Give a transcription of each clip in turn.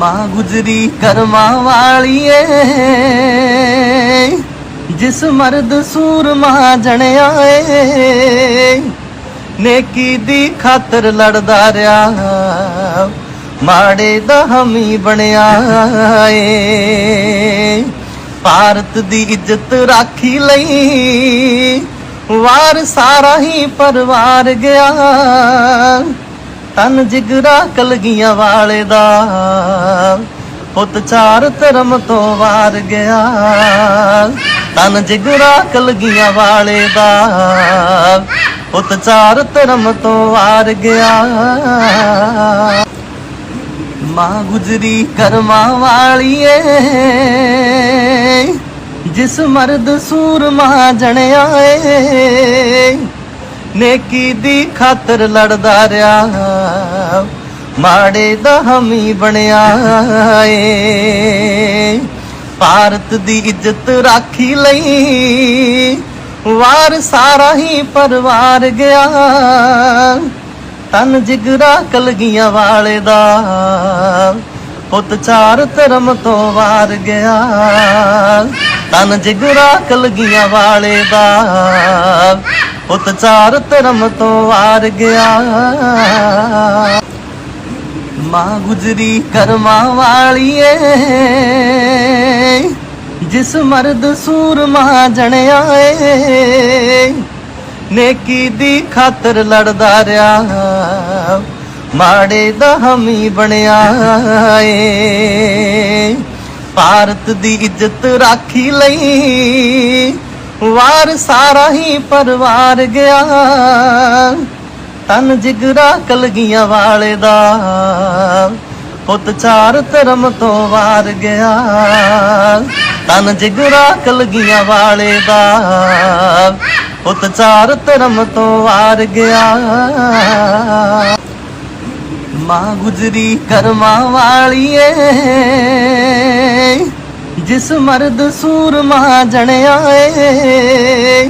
ਮਾਂ ਗੁਜਰੀ ਕਰਮਾਂ ਵਾਲੀ ਏ ਜਿਸ ਮਰਦ ਸੂਰਮਾ ਜਣਿਆ ਏ ਨੇਕੀ ਦੀ ਖਾਤਰ ਲੜਦਾ ਰਿਹਾ ਮਾੜੇ ਦਾ ਹਮੀ ਬਣਿਆ ਏ ਭਾਰਤ ਦੀ ਇੱਜ਼ਤ ਰਾਖੀ ਲਈ ਵਾਰ ਸਾਰਾ ਹੀ ਪਰਿਵਾਰ ਗਿਆ। ਤਨ ਜਿਗਰਾ ਕਲਗੀਆਂ ਵਾਲੇ ਦਾ। ਪੁੱਤ ਚਾਰ ਧਰਮ ਤੋਂ ਵਾਰ ਗਿਆ। ਤਨ ਜਿਗਰਾ ਕਲਗੀਆਂ ਵਾਲੇ ਦਾ। ਪੁੱਤ ਚਾਰ ਧਰਮ ਤੋਂ ਵਾਰ ਗਿਆ। ਮਾਂ ਗੁਜਰੀ ਕਰਮਾਂ ਵਾਲੀਏ, ਜਿਸ ਮਰਦ ਸੂਰਮਾ ਜਣਿਆ ਏ ਨੇਕੀ ਦੀ ਖਾਤਰ ਲੜਦਾ ਰਿਹਾ। ਮਾੜੇ ਦਾ ਹਮੀ ਬਣਿਆ ਏ। ਭਾਰਤ ਦੀ ਇੱਜ਼ਤ ਰਾਖੀ ਲਈ ਵਾਰ ਸਾਰਾ ਹੀ ਪਰਿਵਾਰ ਗਿਆ। ਤਨ ਜਿਗਰਾ ਕਲਗੀਆਂ ਵਾਲੇ ਦਾ ਪੁੱਤ ਚਾਰ ਧਰਮ ਤੋਂ ਵਾਰ ਗਿਆ। ਤਨ ਜਿਗਰਾ ਕਲਗੀਆਂ ਵਾਲੇ ਦਾ ਪੁੱਤ ਚਾਰ ਧਰਮ ਤੋਂ ਵਾਰ ਗਿਆ। ਮਾਂ ਗੁਜਰੀ ਕਰਮਾਂ ਵਾਲੀਏ, ਜਿਸ ਮਰਦ ਸੂਰਮਾ ਜਣਿਆ ਏ ਨੇਕੀ ਦੀ ਖਾਤਰ ਲੜਦਾ ਰਿਹਾ ਮਾੜੇ ਦਾ ਹਮੀ ਬਣਿਆ ਏ ਭਾਰਤ ਦੀ ਇੱਜ਼ਤ ਰਾਖੀ ਲਈ ਵਾਰ ਸਾਰਾ ਹੀ ਪਰਿਵਾਰ ਗਿਆ। ਤਨ ਜਿਗਰਾ ਕਲਗੀਆਂ ਵਾਲੇ ਦਾ। ਪੁੱਤ ਚਾਰ ਧਰਮ ਤੋਂ ਵਾਰ ਗਿਆ। ਤਨ ਜਿਗਰਾ ਕਲਗੀਆਂ ਵਾਲੇ ਦਾ। ਪੁੱਤ ਚਾਰ ਧਰਮ ਤੋਂ ਵਾਰ ਗਿਆ। ਮਾਂ ਗੁਜਰੀ ਕਰਮਾਂ ਵਾਲੀਏ। ਜਿਸ ਮਰਦ ਸੂਰਮਾ ਜਣਿਆ ਏ,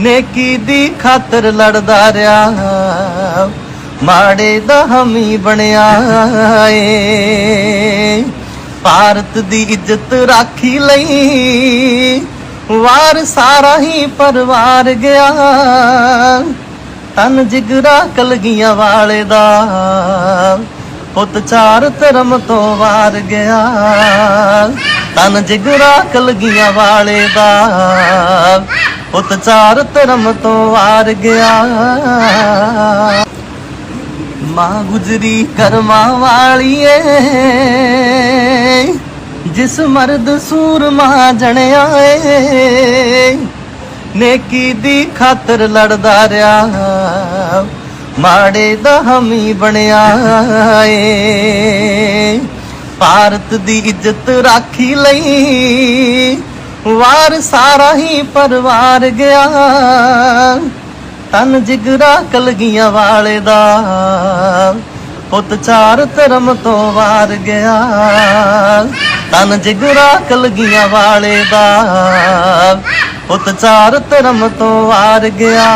ਨੇਕੀ ਦੀ ਖਾਤਰ ਲੜਦਾ ਰਿਹਾ ਮਾੜੇ ਦਾ ਹਮੀ ਬਣਿਆ ਏ। ਭਾਰਤ ਦੀ ਇੱਜ਼ਤ ਰਾਖੀ ਲਈ ਵਾਰ ਸਾਰਾ ਹੀ ਪਰਿਵਾਰ ਗਿਆ। ਤਨ ਜਿਗਰਾ ਕਲਗੀਆਂ ਵਾਲੇ ਦਾ। ਪੁੱਤ ਚਾਰ ਧਰਮ ਤੋਂ ਵਾਰ ਗਿਆ। ਤਨ ਜਿਗਰਾ ਕਲਗੀਆਂ ਵਾਲੇ ਦਾ। ਪੁੱਤ ਚਾਰ ਧਰਮ ਤੋਂ ਵਾਰ ਗਿਆ। ਮਾਂ ਗੁਜਰੀ ਕਰਮਾਂ ਵਾਲੀਏ, ਜਿਸ ਮਰਦ ਸੂਰਮਾ ਜਣਿਆ ਏ, ਨੇਕੀ ਦੀ ਖਾਤਰ ਲੜਦਾ ਰਿਹਾ। ਮਾੜੇ ਦਾ ਹਮੀ ਬਣਿਆ ਏ। ਭਾਰਤ ਦੀ ਇੱਜ਼ਤ ਰਾਖੀ ਲਈ ਵਾਰ ਸਾਰਾ ਹੀ ਪਰਿਵਾਰ ਗਿਆ। ਤਨ ਜਿਗਰਾ ਕਲਗੀਆਂ ਵਾਲੇ ਦਾ ਪੁੱਤ ਚਾਰ ਧਰਮ ਤੋਂ ਵਾਰ ਗਿਆ। ਤਨ ਜਿਗਰਾ ਕਲਗੀਆਂ ਵਾਲੇ ਦਾ ਪੁੱਤ ਚਾਰ ਧਰਮ ਤੋਂ ਵਾਰ ਗਿਆ।